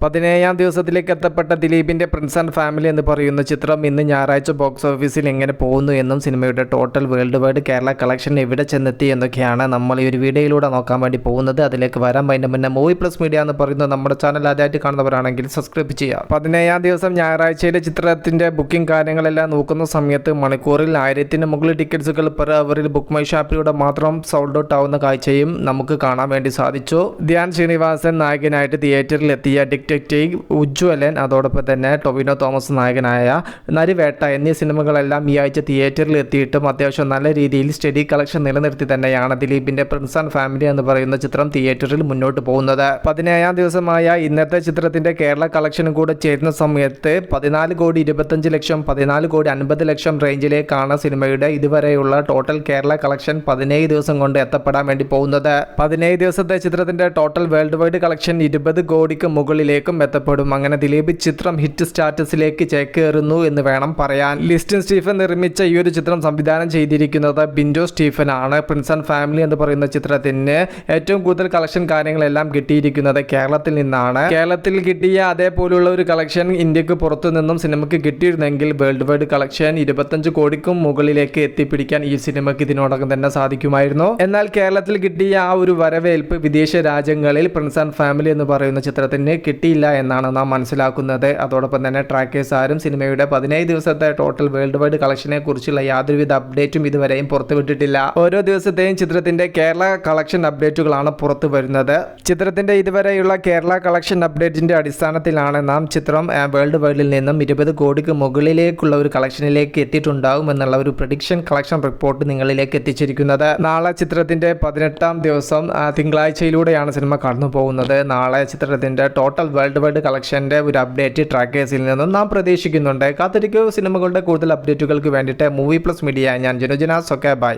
പതിനേഴാം ദിവസത്തിലേക്ക് എത്തപ്പെട്ട ദിലീപിന്റെ പ്രിൻസ് ആൻഡ് ഫാമിലി എന്ന് പറയുന്ന ചിത്രം ഇന്ന് ഞായറാഴ്ച ബോക്സ് ഓഫീസിൽ എങ്ങനെ പോകുന്നു എന്നും സിനിമയുടെ total world wide Kerala collection എവിടെ ചെന്നെത്തി എന്നൊക്കെയാണ് നമ്മൾ ഈ ഒരു വീഡിയോയിലൂടെ നോക്കാൻ വേണ്ടി പോകുന്നത്. അതിലേക്ക് വരാൻ അതിന്റെ മുന്നേ മൂവി പ്ലസ് മീഡിയ എന്ന് പറയുന്ന നമ്മുടെ ചാനൽ ആദ്യമായിട്ട് കാണുന്നവരാണെങ്കിൽ സബ്സ്ക്രൈബ് ചെയ്യുക. പതിനേഴാം ദിവസം ഞായറാഴ്ചയിലെ ചിത്രത്തിന്റെ ബുക്കിംഗ് കാര്യങ്ങളെല്ലാം നോക്കുന്ന സമയത്ത് മണിക്കൂറിൽ ആയിരത്തിന് മുകളിൽ ടിക്കറ്റ്സുകൾ പെർ അവറിൽ ബുക്ക് മൈ ഷാപ്പിലൂടെ മാത്രം സോൾഡ് ഔട്ട് ആവുന്ന കാഴ്ചയും നമുക്ക് കാണാൻ വേണ്ടി സാധിച്ചു. ധ്യാൻ ശ്രീനിവാസൻ നായകനായിട്ട് തിയേറ്ററിൽ എത്തിയ ഡിക്റ്റേറ്റീവ് ഉജ്ജ്വലൻ അതോടൊപ്പം തന്നെ ടൊവിനോ തോമസ് നായകനായ നരിവേട്ട എന്നീ സിനിമകളെല്ലാം ഈ ആഴ്ച തിയേറ്ററിൽ എത്തിയിട്ടും അത്യാവശ്യം നല്ല രീതിയിൽ സ്റ്റഡി കളക്ഷൻ നിലനിർത്തി തന്നെയാണ് ദിലീപിന്റെ പ്രിൻസ് ആൻഡ് ഫാമിലി എന്ന് പറയുന്ന ചിത്രം തിയേറ്ററിൽ മുന്നോട്ട് പോകുന്നത്. പതിനേഴാം ദിവസമായ ഇന്നത്തെ ചിത്രത്തിന്റെ കേരള കളക്ഷനും കൂടെ ചേരുന്ന സമയത്ത് പതിനാല് കോടി ഇരുപത്തഞ്ച് ലക്ഷം പതിനാല് കോടി അൻപത് ലക്ഷം റേഞ്ചിലേക്കാണ് സിനിമയുടെ ഇതുവരെയുള്ള ടോട്ടൽ കേരള കളക്ഷൻ പതിനേഴ് ദിവസം കൊണ്ട് എത്തപ്പെടാൻ വേണ്ടി പോകുന്നത്. പതിനേഴ് ദിവസത്തെ ചിത്രത്തിന്റെ ടോട്ടൽ വേൾഡ് വൈഡ് കളക്ഷൻ ഇരുപത് കോടിക്ക് മുകളിലേക്കും എത്തപ്പെടും. അങ്ങനെ ദിലീപ് ചിത്രം ഹിറ്റ് സ്റ്റാറ്റസിലേക്ക് ചേക്കേറുന്നു എന്ന് വേണം പറയാൻ. ലിസ്റ്റിൻ സ്റ്റീഫൻ നിർമ്മിച്ച ഈ ഒരു ചിത്രം സംവിധാനം ചെയ്തിരിക്കുന്നത് ബിൻഡോ സ്റ്റീഫൻ ആണ്. പ്രിൻസ് ആൻഡ് ഫാമിലി എന്ന് പറയുന്ന ചിത്രത്തിന് ഏറ്റവും കൂടുതൽ കളക്ഷൻ കാര്യങ്ങളെല്ലാം കിട്ടിയിരിക്കുന്നത് കേരളത്തിൽ നിന്നാണ്. കേരളത്തിൽ കിട്ടിയ അതേപോലുള്ള ഒരു കളക്ഷൻ ഇന്ത്യയ്ക്ക് പുറത്തു നിന്നും സിനിമയ്ക്ക് കിട്ടിയിരുന്നെങ്കിൽ വേൾഡ് വൈഡ് കളക്ഷൻ ഇരുപത്തഞ്ച് കോടിക്കും മുകളിലേക്ക് എത്തിപ്പിടിക്കാൻ ഈ സിനിമയ്ക്ക് ഇതിനോടകം തന്നെ സാധിക്കുമായിരുന്നു. എന്നാൽ കേരളത്തിൽ കിട്ടിയ ആ ഒരു വരവേൽപ്പ് വിദേശ രാജ്യങ്ങളിൽ പ്രിൻസ് ആൻഡ് ഫാമിലി എന്ന് പറയുന്ന ചിത്രത്തിന് കിട്ടിയില്ല എന്നാണ് നാം മനസ്സിലാക്കുന്നത്. അതോടൊപ്പം തന്നെ ട്രാക്കേഴ്സ് ആരും സിനിമയുടെ പതിനേഴ് ദിവസത്തെ ടോട്ടൽ വേൾഡ് വൈഡ് കളക്ഷനെ കുറിച്ചുള്ള യാതൊരുവിധ അപ്ഡേറ്റും ഇതുവരെയും പുറത്തുവിട്ടിട്ടില്ല. ഓരോ ദിവസത്തെയും ചിത്രത്തിന്റെ കേരള കളക്ഷൻ അപ്ഡേറ്റുകളാണ് പുറത്തു വരുന്നത് ചിത്രത്തിന്റെ ഇതുവരെയുള്ള കേരള കളക്ഷൻ അപ്ഡേറ്റിന്റെ അടിസ്ഥാനത്തിലാണ് നാം ചിത്രം വേൾഡ് വൈഡിൽ നിന്നും ഇരുപത് കോടിക്ക് മുകളിലേക്കുള്ള ഒരു കളക്ഷനിലേക്ക് എത്തിയിട്ടുണ്ടാകും എന്നുള്ള ഒരു പ്രഡിക്ഷൻ കളക്ഷൻ റിപ്പോർട്ട് നിങ്ങളിലേക്ക് എത്തിച്ചിരിക്കുന്നത്. നാളെ ചിത്രത്തിന്റെ പതിനെട്ടാം ദിവസം തിങ്കളാഴ്ചയിലൂടെയാണ് സിനിമ കടന്നു പോകുന്നത് നാളെ ചിത്രത്തിന്റെ ടോട്ടൽ വേൾഡ് വൈഡ് കളക്ഷന്റെ ഒരു അപ്ഡേറ്റ് ട്രാക്കേഴ്സിൽ നിന്നും നാം പ്രതീക്ഷിക്കുന്നുണ്ട്. കാത്തിരിക്കൂ സിനിമകളുടെ കൂടുതൽ അപ്ഡേറ്റുകൾക്ക് വേണ്ടിയിട്ട് മൂവി പ്ലസ് മീഡിയ ഞാൻ ജനുജനാസ്. ഒക്കെ ബൈ